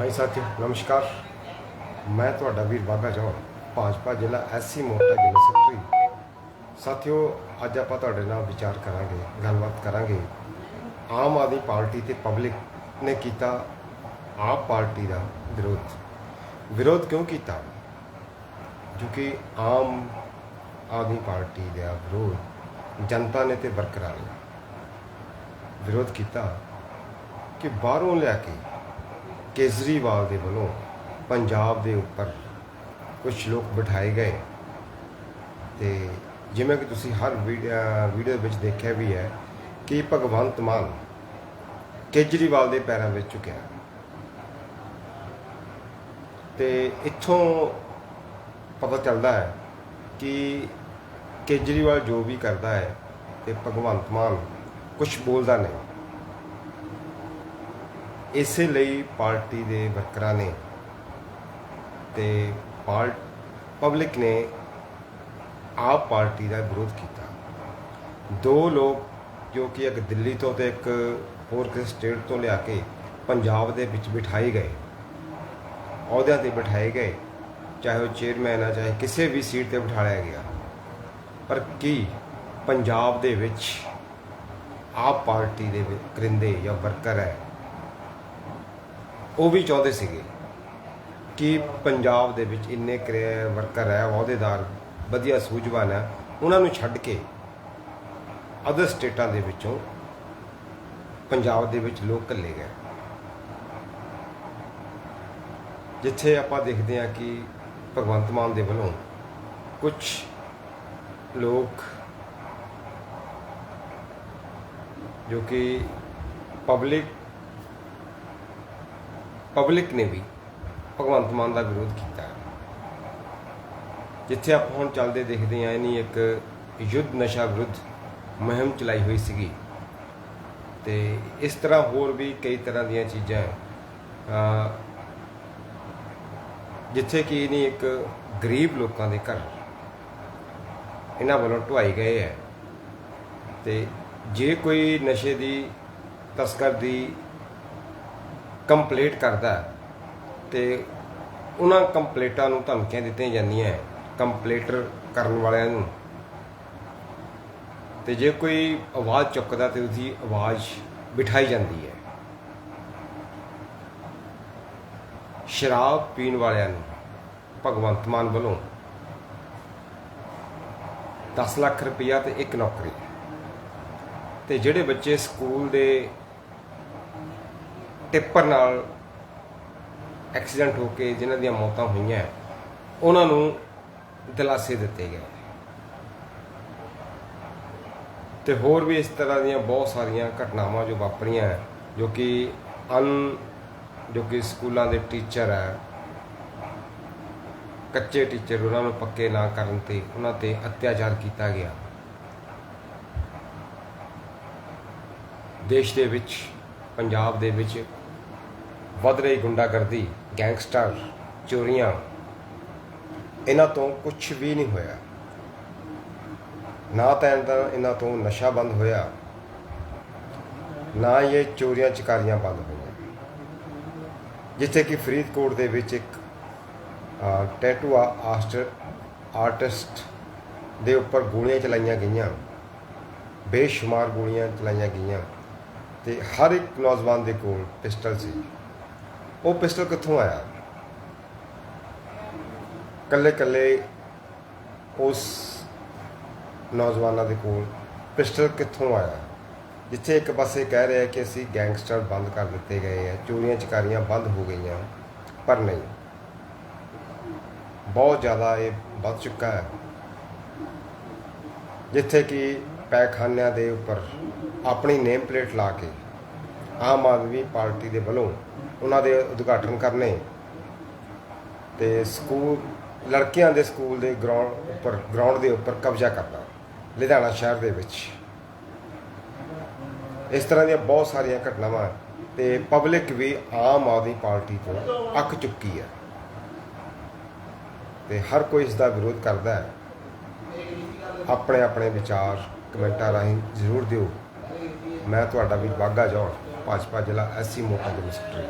High ਸਾਥੀ, ਨਮਸਕਾਰ। ਮੈਂ ਤੁਹਾਡਾ ਵੀਰ ਬਾਗਾ ਜੌਨ ਭਾਜਪਾ ਜ਼ਿਲ੍ਹਾ ਐਸਸੀ ਮੋਰਚਾ ਜ਼ਿਲ੍ਹਾ ਸੈਕਟਰੀ ਸਾਥੀਓ, ਅੱਜ ਆਪਾਂ ਤੁਹਾਡੇ ਨਾਲ ਵਿਚਾਰ ਕਰਾਂਗੇ, ਗੱਲਬਾਤ ਕਰਾਂਗੇ। ਆਮ ਆਦਮੀ ਪਾਰਟੀ ਤੇ ਪਬਲਿਕ ਨੇ ਕੀਤਾ ਆਪ ਪਾਰਟੀ ਦਾ ਵਿਰੋਧ। ਵਿਰੋਧ ਕਿਉਂ ਕੀਤਾ? ਕਿਉਂਕਿ ਆਮ ਆਦਮੀ ਪਾਰਟੀ ਦਾ ਵਿਰੋਧ, ਜਨਤਾ ਨੇ ਤੇ ਵਰਕਰਾਂ ਨੇ। ਵਿਰੋਧ ਕੀਤਾ ਕਿ ਬਾਹਰੋਂ ਲੈ ਕੇ ਕੇਜਰੀਵਾਲ ਦੇ ਵੱਲੋਂ ਪੰਜਾਬ ਦੇ ਉੱਪਰ ਕੁਝ ਲੋਕ ਬਿਠਾਏ ਗਏ। ਤੇ ਜਿਵੇਂ ਕਿ ਤੁਸੀਂ ਹਰ ਵੀਡੀਓ ਵੀਡੀਓ ਵਿੱਚ ਦੇਖਿਆ ਵੀ ਹੈ ਕਿ ਭਗਵੰਤ ਮਾਨ ਕੇਜਰੀਵਾਲ ਦੇ ਪੈਰਾਂ ਵਿੱਚ ਝੁਕਿਆ। ਤੇ ਇੱਥੋਂ ਪਤਾ ਚੱਲਦਾ ਹੈ ਕਿ ਕੇਜਰੀਵਾਲ ਜੋ ਵੀ ਕਰਦਾ ਹੈ ਤੇ ਭਗਵੰਤ ਮਾਨ ਕੁਝ ਬੋਲਦਾ ਨਹੀਂ। ਇਸੇ ਲਈ ਪਾਰਟੀ ਦੇ ਵਰਕਰਾਂ ਨੇ ਤੇ ਪਾਰਟ ਪਬਲਿਕ ਨੇ ਆਪ ਪਾਰਟੀ ਦਾ ਵਿਰੋਧ ਕੀਤਾ। ਦੋ ਲੋਕ ਜੋ ਕਿ ਇੱਕ ਦਿੱਲੀ ਤੋਂ ਤੇ ਇੱਕ ਹੋਰ ਕਿਸੇ ਸਟੇਟ ਤੋਂ ਲਿਆ ਕੇ ਪੰਜਾਬ ਦੇ ਵਿੱਚ ਬਿਠਾਏ ਗਏ। ਅਹੁਦਿਆਂ ਤੇ ਬਿਠਾਏ ਗਏ, ਚਾਹੇ ਉਹ ਚੇਅਰਮੈਨ ਆ, ਚਾਹੇ ਕਿਸੇ ਵੀ ਸੀਟ ਤੇ ਬਿਠਾਇਆ ਗਿਆ। ਪਰ ਕੀ ਪੰਜਾਬ ਦੇ ਵਿੱਚ ਆਪ ਪਾਰਟੀ ਦੇ ਕਰਿੰਦੇ ਜਾਂ ਵਰਕਰ ਹੈ ਉਹ ਵੀ ਚਾਹੁੰਦੇ ਸੀਗੇ ਕਿ ਪੰਜਾਬ ਦੇ ਵਿੱਚ ਇੰਨੇ ਕਰੇ, ਵਰਕਰ ਹੈ, ਅਹੁਦੇਦਾਰ, ਵਧੀਆ ਸੂਝਵਾਨ ਹੈ, ਉਹਨਾਂ ਨੂੰ ਛੱਡ ਕੇ ਅਦਰ ਸਟੇਟਾਂ ਦੇ ਵਿੱਚੋਂ ਪੰਜਾਬ ਦੇ ਵਿੱਚ ਲੋਕ ਕੱਲੇ ਗਏ। ਜਿੱਥੇ ਆਪਾਂ ਦੇਖਦੇ ਹਾਂ ਕਿ ਭਗਵੰਤ ਮਾਨ ਦੇ ਵੱਲੋਂ ਕੁਝ ਲੋਕ ਜੋ ਕਿ ਪਬਲਿਕ ਪਬਲਿਕ ਨੇ ਵੀ ਭਗਵੰਤ ਮਾਨ ਦਾ ਵਿਰੋਧ ਕੀਤਾ। ਜਿੱਥੇ ਆਪਾਂ ਹੁਣ ਚੱਲਦੇ ਦੇਖਦੇ ਆਂ ਇਹਨੀ ਇੱਕ ਯੁੱਧ ਨਸ਼ਾ ਵਿਰੁੱਧ ਮੁਹਿੰਮ ਚਲਾਈ ਹੋਈ ਸੀਗੀ। ਤੇ ਇਸ ਤਰ੍ਹਾਂ ਹੋਰ ਵੀ ਕਈ ਤਰ੍ਹਾਂ ਦੀਆਂ ਚੀਜ਼ਾਂ ਅ ਜਿੱਥੇ ਕਿ ਇਹਨੀ ਇੱਕ ਗਰੀਬ ਲੋਕਾਂ ਦੇ ਘਰ ਇਹਨਾਂ ਵੱਲੋਂ ਢੁਆਈ ਗਏ ਹੈ। ਤੇ ਜੇ ਕੋਈ ਨਸ਼ੇ ਦੀ ਤਸਕਰ ਦੀ ਕੰਪਲੀਟ ਕਰਦਾ ਹੈ। ਤੇ ਉਹਨਾਂ ਕੰਪਲੀਟਾਂ ਨੂੰ ਧਮਕੀਆਂ ਦਿੱਤੀਆਂ ਜਾਂਦੀਆਂ ਕੰਪਲੀਟਰ ਕਰਨ ਵਾਲਿਆਂ ਨੂੰ। ਤੇ ਜੇ ਕੋਈ ਆਵਾਜ਼ ਚੁੱਕਦਾ ਤੇ ਉਹਦੀ ਆਵਾਜ਼ ਬਿਠਾਈ ਜਾਂਦੀ ਹੈ। ਸ਼ਰਾਬ ਪੀਣ ਵਾਲਿਆਂ ਨੂੰ, ਭਗਵੰਤ ਮਾਨ ਵੱਲੋਂ 10 ਲੱਖ ਰੁਪਇਆ ਤੇ ਇੱਕ ਨੌਕਰੀ। ਤੇ ਜਿਹੜੇ ਬੱਚੇ ਸਕੂਲ ਦੇ ਟਿੱਪਰ ਨਾਲ ਐਕਸੀਡੈਂਟ ਹੋ ਕੇ ਜਿਨ੍ਹਾਂ ਦੀਆਂ ਮੌਤਾਂ ਹੋਈਆਂ, ਉਹਨਾਂ ਨੂੰ ਦਿਲਾਸੇ ਦਿੱਤੇ ਗਏ। ਤੇ ਹੋਰ ਵੀ ਇਸ ਤਰ੍ਹਾਂ ਦੀਆਂ ਬਹੁਤ ਸਾਰੀਆਂ ਘਟਨਾਵਾਂ ਜੋ ਵਾਪਰੀਆਂ ਜੋ ਕਿ ਅਨ, ਜੋ ਕਿ ਸਕੂਲਾਂ ਦੇ ਟੀਚਰ ਹੈ, ਕੱਚੇ ਟੀਚਰ ਉਹਨਾਂ ਨੂੰ ਪੱਕੇ ਨਾ ਕਰਨ ਤੇ ਉਹਨਾਂ ਤੇ ਅਤਿਆਚਾਰ ਕੀਤਾ ਗਿਆ। ਦੇਸ਼ ਦੇ ਵਿੱਚ, ਪੰਜਾਬ ਦੇ ਵਿੱਚ ਵੱਧ ਰਹੀ ਗੁੰਡਾਗਰਦੀ ਗੈਂਗਸਟਰ ਚੋਰੀਆਂ ਇਹਨਾਂ ਤੋਂ ਕੁਝ ਵੀ ਨਹੀਂ ਹੋਇਆ। ਨਾ ਤਾਂ ਇਹਨਾਂ ਇਹਨਾਂ ਤੋਂ ਨਸ਼ਾ ਬੰਦ ਹੋਇਆ ਨਾ ਇਹ ਚੋਰੀਆਂ ਚਕਾਰੀਆਂ ਬੰਦ ਹੋਈਆਂ। ਜਿੱਥੇ ਕਿ ਫਰੀਦਕੋਟ ਦੇ ਵਿੱਚ ਇੱਕ ਅ, ਟੈਟੂ ਆਸਟਰ ਆਰਟਿਸਟ ਦੇ ਉੱਪਰ ਗੋਲੀਆਂ ਚਲਾਈਆਂ ਗਈਆਂ। ਬੇਸ਼ੁਮਾਰ ਗੋਲੀਆਂ ਚਲਾਈਆਂ ਗਈਆਂ। ਤੇ ਹਰ ਇੱਕ ਨੌਜਵਾਨ ਦੇ ਕੋਲ ਪਿਸਟਲ ਸੀ। ਉਹ ਪਿਸਟਲ ਕਿੱਥੋਂ ਆਇਆ? ਕੱਲੇ ਕੱਲੇ ਉਸ ਨੌਜਵਾਨਾਂ ਦੇ ਕੋਲ ਪਿਸਟਲ ਕਿੱਥੋਂ ਆਇਆ? ਜਿੱਥੇ ਇੱਕ ਪਾਸੇ ਕਹਿ ਰਿਹਾ ਕਿ ਅਸੀਂ ਗੈਂਗਸਟਰ ਬੰਦ ਕਰ ਦਿੱਤੇ ਗਏ ਆ, ਚੋਰੀਆਂ ਚਕਾਰੀਆਂ ਬੰਦ ਹੋ ਗਈਆਂ, ਪਰ ਨਹੀਂ। ਬਹੁਤ ਜ਼ਿਆਦਾ ਇਹ ਵੱਧ ਚੁੱਕਾ ਹੈ। ਜਿੱਥੇ ਕਿ ਪੈਖਾਨਿਆਂ ਦੇ ਉੱਪਰ ਆਪਣੀ ਨੇਮ ਪਲੇਟ ਲਾ ਕੇ ਆਮ ਆਦਮੀ ਪਾਰਟੀ ਦੇ ਵੱਲੋਂ ਉਹਨਾਂ ਦੇ ਉਦਘਾਟਨ ਕਰਨੇ। ਤੇ ਸਕੂਲ, ਲੜਕੀਆਂ ਦੇ ਸਕੂਲ ਦੇ ਗਰਾਊਂਡ ਉੱਪਰ ਗਰਾਊਂਡ ਦੇ ਉੱਪਰ ਕਬਜ਼ਾ ਕਰਨਾ, ਲੁਧਿਆਣਾ ਸ਼ਹਿਰ ਦੇ ਵਿੱਚ। ਇਸ ਤਰ੍ਹਾਂ ਦੀਆਂ ਬਹੁਤ ਸਾਰੀਆਂ ਘਟਨਾਵਾਂ ਤੇ ਪਬਲਿਕ ਵੀ ਆਮ ਆਦਮੀ ਪਾਰਟੀ ਤੋਂ ਅੱਕ ਚੁੱਕੀ ਹੈ। ਤੇ ਹਰ ਕੋਈ ਇਸ ਦਾ ਵਿਰੋਧ ਕਰਦਾ ਹੈ। ਆਪਣੇ ਆਪਣੇ ਵਿਚਾਰ, ਕਮੈਂਟਾਂ ਰਾਹੀਂ ਜ਼ਰੂਰ ਦਿਓ। ਮੈਂ ਤੁਹਾਡਾ ਵੀ ਬਾਗਾ ਜੌੜ ਭਾਜਪਾ ਜ਼ਿਲ੍ਹਾ ਐਸਸੀ ਮੋਟਾ ਦੇ ਮਿਸਟਰੀ